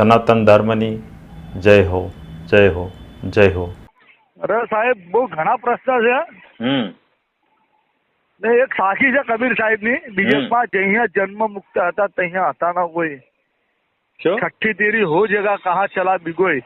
સનાતન ધર્મની જય હો જય હો જય હો. અરે સાહેબ બહુ ઘણા પ્રશ્ન છે. હમ. ને એક સાખી છે કબીર સાહેબની બીજેમાં જઅહીંયા જન્મ મુક્ત હતા ત્યાં હતા ના કોઈ. છઠ્ઠી તેરી હો જગા કહા ચલા બિગોય.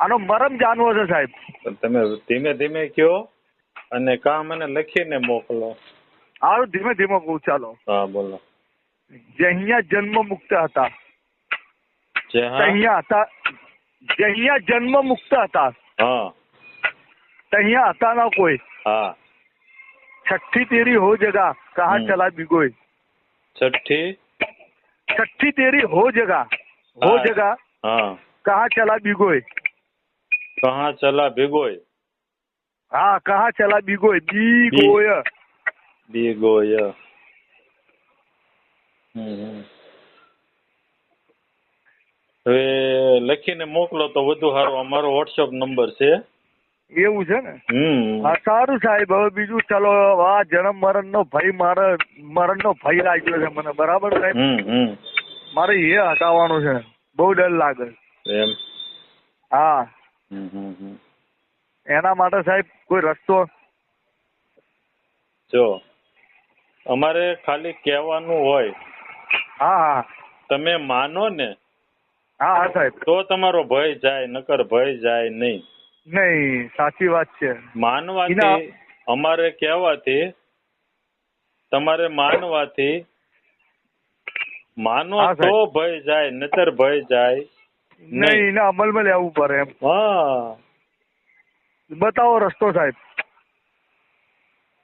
આનો મરમ જાણવો છે સાહેબ. તમે ધીમે ધીમે કયો અને કા મને લખીને મોકલો. આવું ધીમે ધીમે કહું ચાલો. હા બોલો. જઅહીંયા જન્મ મુક્ત હતા. જે હા ત્યાં હતા જઅહીંયા જન્મ મુક્ત હતા હા ત્યાં હતા ના કોઈ હા છઠ્ઠી તેરી હો જગા કહા હમ. ચલા બિગોય છઠ્ઠી છઠ્ઠી તેરી હો જગા હો હા. જગા હા કહા ચલા બિગોય કહા ચલા ભીગોય હા કહા ચલા બિગોય બિગોય બી ગોય હમ હમ. હવે લખીને મોકલો તો વધુ સારું. અમારો વોટ્સઅપ નંબર છે. એવું છે ને? હમ. હા સારું સાહેબ. હવે બીજું ચાલો આ જન્મ મરણ નો ભય મારે મરણ નો ભય લાગ્યો છે મને. બરાબર સાહેબ? મારે એ હટાવવાનું છે. બહુ ડર લાગે. એમ? હા. એના માટે સાહેબ કોઈ રસ્તો? જો અમારે ખાલી કહેવાનું હોય. હા હા. તમે માનો ને હા હા સાહેબ. તો તમારો ભય જાય નકર ભય જાય નહીં. નહીં સાચી વાત છે. માનવાથી અમારે કહેવાથી તમારે માનવાથી માનો તો ભય જાય નતર ભય જાય નહીં. એને અમલમાં લેવું પડે એમ. હા. બતાવો રસ્તો સાહેબ.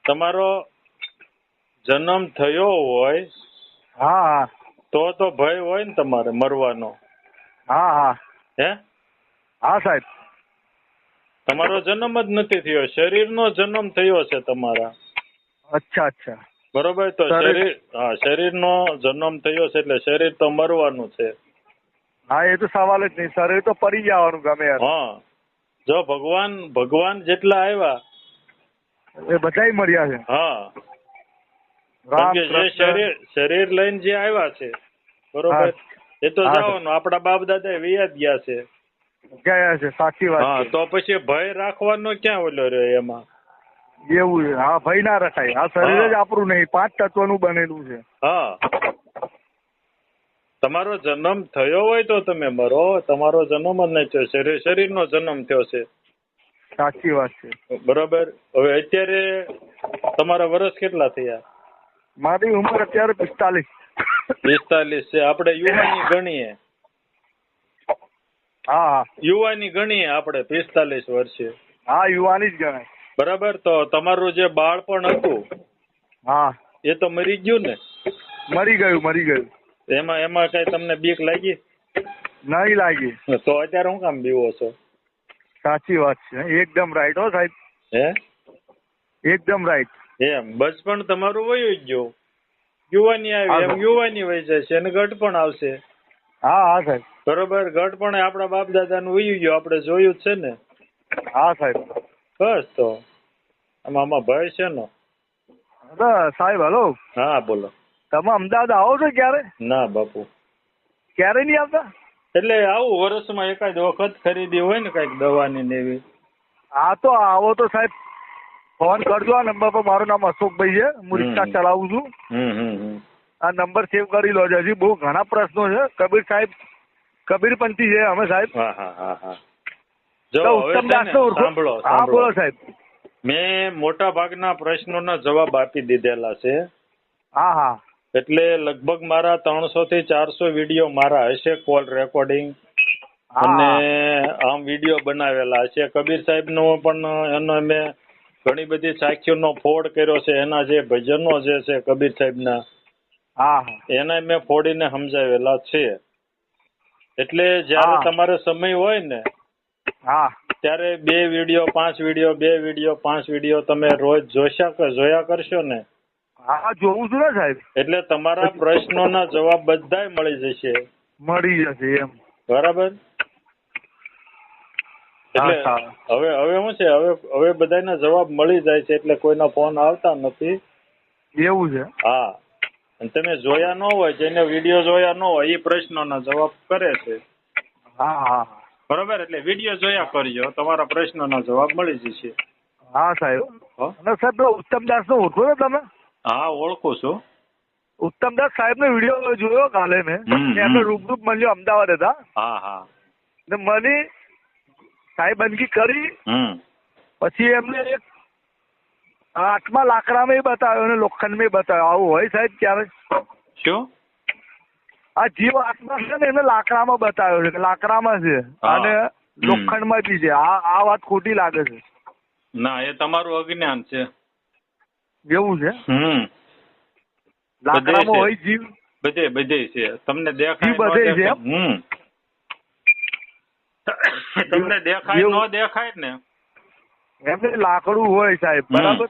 તમારો જન્મ થયો હોય હા. તો તો ભય હોય ને તમારે મરવાનો. હા હા. હે? હા સાહેબ. તમારો જન્મ જ નથી થયો શરીરનો જન્મ થયો છે તમારા. અચ્છા અચ્છા. બરોબર? તો શરીર- હા શરીરનો જન્મ થયો છે એટલે શરીર તો મરવાનું છે. હા એ તો સવાલ જ નહીં. શરીર તો પડી જવાનું ગમે હા. જો ભગવાન ભગવાન જેટલા આવ્યા એ બધા મળ્યા છે. હા. જે શરીર શરીર લઈને જે આવ્યા છે બરોબર? એ તો જવાનું આપડા બાપ દાદા વિયા ગયા છે. ગયા છે સાચી વાત તો પછી ભય રાખવાનો ક્યાં ઓલો રહ્યો એમાં? એવું હા ભય ના રખાય. આ શરીર જ આપણું નહીં પાંચ તત્વનું બનેલું છે. હા. તમારો જન્મ થયો હોય તો તમે મરો. તમારો જન્મ જ નહીં થયો. શરીર શરીરનો જન્મ થયો છે. સાચી વાત છે. બરોબર? હવે અત્યારે તમારા વર્ષ કેટલા થયા? મારી ઉંમર અત્યારે પિસ્તાલીસ. પિસ્તાલીસ છે. આપણે યુવાની ગણીએ. હા. યુવાની ગણીએ આપણે પિસ્તાલીસ વર્ષે. હા યુવાની જ ગણાય. બરાબર? તો તમારું જે બાળપણ હતું હા. એ તો મરી ગયું ને? મરી ગયું મરી ગયું. એમાં એમાં કઈ તમને બીક લાગી? નહીં લાગી. તો અત્યારે હું કામ બીવો છો? સાચી વાત છે. એકદમ રાઈટ હો સાહેબ. હે? એકદમ રાઈટ એમ બચપણ તમારું વયું જ ગયું. યુવાની આવી એમ યુવાની વહી જશે અને ગઢપણ આવશે. હા હા સાહેબ. બરોબર? ઘટ પણ આપણા બાપ દાદાનું વયું ગયું આપણે જોયું જ છે ને. હા સાહેબ. બસ તો. આમાં આમાં ભય છે ને. સાહેબ હલો. હા બોલો. તમે અમદાવાદ આવો છો ક્યારે? ના બાપુ. ક્યારે નહીં આવતા? એટલે આવું વર્ષમાં એકાદ વખત ખરીદી હોય ને કંઈક દવાની ને એવી. હા તો આવો તો સાહેબ. ફોન કરજો. આ નંબર પર મારું નામ અશોકભાઈ છે. હું રિક્ષા ચલાવું છું. આ નંબર સેવ કરી લો હજી બહુ ઘણા પ્રશ્નો છે. કબીર સાહેબ કબીરપંથી છે અમે સાહેબ. સાંભળો હા બોલો મેં મોટા ભાગના પ્રશ્નોના જવાબ આપી દીધેલા છે. હા હા. એટલે લગભગ મારા ત્રણસો થી ચારસો વીડિયો મારા હશે કોલ રેકોર્ડિંગ. અને આમ વીડિયો બનાવેલા છે કબીર સાહેબ નો પણ એનો મેં ઘણી બધી સાખીઓનો ફોડ કર્યો છે એના જે ભજનો જે છે કબીર સાહેબના હા એને મેં ફોડીને સમજાવેલા છે. એટલે જ્યારે તમારે સમય હોય ને હા. ત્યારે બે વીડિયો પાંચ વીડિયો બે વીડિયો પાંચ વીડિયો તમે રોજ જોશા જોયા કરશો ને? હા જોઉં છું ને સાહેબ. એટલે તમારા પ્રશ્નોના જવાબ બધાય મળી જશે. મળી જશે એમ. બરાબર? એટલે હવે હવે શું છે? હવે હવે બધાના જવાબ મળી જાય છે એટલે કોઈના ફોન આવતા નથી. એવું છે? હા. અને તમે જોયા ન હોય જેને વીડિયો જોયા ન હોય એ પ્રશ્નોના જવાબ કરે છે. હા હા બરોબર? એટલે વીડિયો જોયા કરજો. તમારા પ્રશ્નોના જવાબ મળી જશે. હા સાહેબ. અને સાહેબ પેલો ઉત્તમદાસ નો ઓળખો છો તમે? હા ઓળખું છું. ઉત્તમદાસ સાહેબ નો વીડિયો જોયો કાલે મેં. એમને રૂબરૂપ મળ્યો અમદાવાદ હતા. હા હા. ને મને સાહેબંદગી કરી. પછી એમને એક આઠમા લાકડામાં બતાવ્યો અને લોખંડમાં બતાવ્યો. આવું હોય સાહેબ ત્યારે. શું? આ જીવ આત્મા છે ને એને લાકડામાં બતાવ્યો છે કે લાકડામાં છે. અને લોખંડમાં બી છે. આ આ વાત ખોટી લાગે છે. ના એ તમારું અજ્ઞાન છે. એવું છે? હમ. લાકડામાં હોય જીવ. બધે બધે છે. તમને દેખાય બધે છે હમ. તમને દેખાય ન દેખાય ને? એમને લાકડું હોય સાહેબ બરાબર?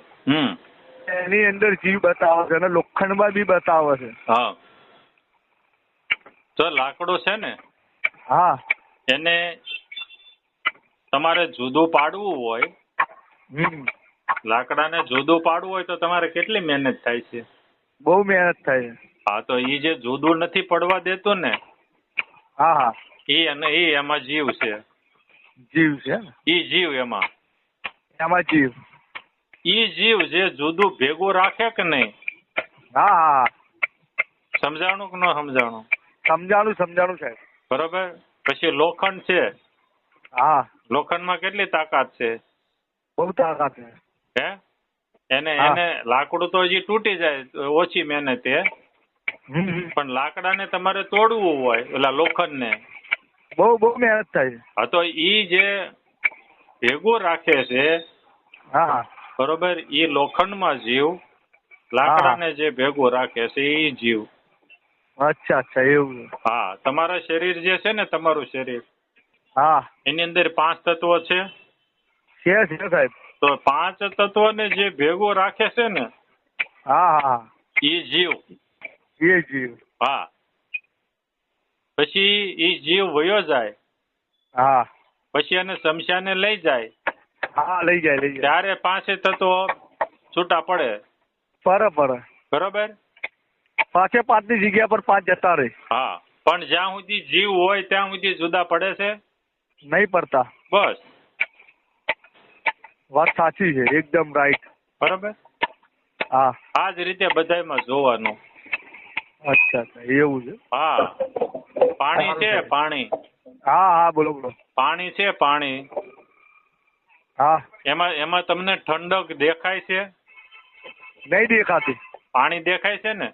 એની અંદર જીવ બતાવે છે અને લોખંડમાં બી બતાવે છે. હા. તો લાકડું છે ને? હા. એને તમારે જુદું પાડવું હોય લાકડાને જુદું પાડવું હોય તો તમારે કેટલી મહેનત થાય છે? બહુ મહેનત થાય છે. હા તો એ જે જુદું નથી પડવા દેતું ને હા હા. એ અને એ એમાં જીવ છે. જીવ છે ને? ઈ જીવ એમાં. એમાં જીવ. ઈ જીવ જે જુદું ભેગું રાખે કે નહીં? હા હા. સમજાણું કે ન સમજાણું? સમજાણું સમજાણું સાહેબ બરોબર? પછી લોખંડ છે. હા. લોખંડમાં કેટલી તાકાત છે? બહુ તાકાત છે. હે? એને એને લાકડું તો હજી તૂટી જાય ઓછી મહેનતે. પણ લાકડાને તમારે તોડવું હોય ઓલા લોખંડને. બહુ બહુ મહેનત થાય છે. હા તો ઈ જે ભેગો રાખે છે હા બરોબર ઈ લોખંડમાં જીવ લાકડાને જે ભેગો રાખે છે ઈ જીવ. અચ્છા અચ્છા એવું હા તમારા શરીર જે છે ને તમારું શરીર. હા. એની અંદર પાંચ તત્વો છે. છે છે સાહેબ. તો પાંચ તત્વોને જે ભેગો રાખે છે ને હા હા. ઈ જીવ. એ જીવ. હા. પછી એ જીવ વયો જાય. હા. પછી એને શમશાને લઈ જાય. હા લઈ જાય લઈ જાય. ત્યારે પાસે તત્વો છૂટા પડે. પર પર બરોબર? પાંચે ની જગ્યા પર પાંચ જતા રહે. હા. પણ જ્યાં સુધી જીવ હોય ત્યાં સુધી જુદા પડે છે? નહીં પડતા. બસ. વાત સાચી છે એકદમ રાઈટ બરોબર? હા. આ જ રીતે બધામાં જોવાનું. અચ્છા અચ્છા એવું છે. હા. પાણી છે પાણી. હા હા બોલો બોલો. પાણી છે પાણી. હા. એમાં એમાં તમને ઠંડક દેખાય છે? નહીં દેખાતી. પાણી દેખાય છે ને?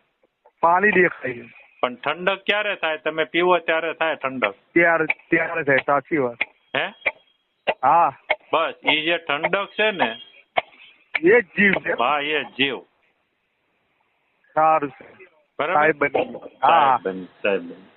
પાણી દેખાય છે. પણ ઠંડક ક્યારે થાય? તમે પીવો ત્યારે થાય ઠંડક. ત્યારે ત્યારે થાય સાચી વાત. હે? હા. બસ એ જે ઠંડક છે ને એ જ જીવ છે. હા એ જ જીવ. સારું છે. બરાબર? સાહેબ બની હા સાહેબ બની, સાહેબ બની.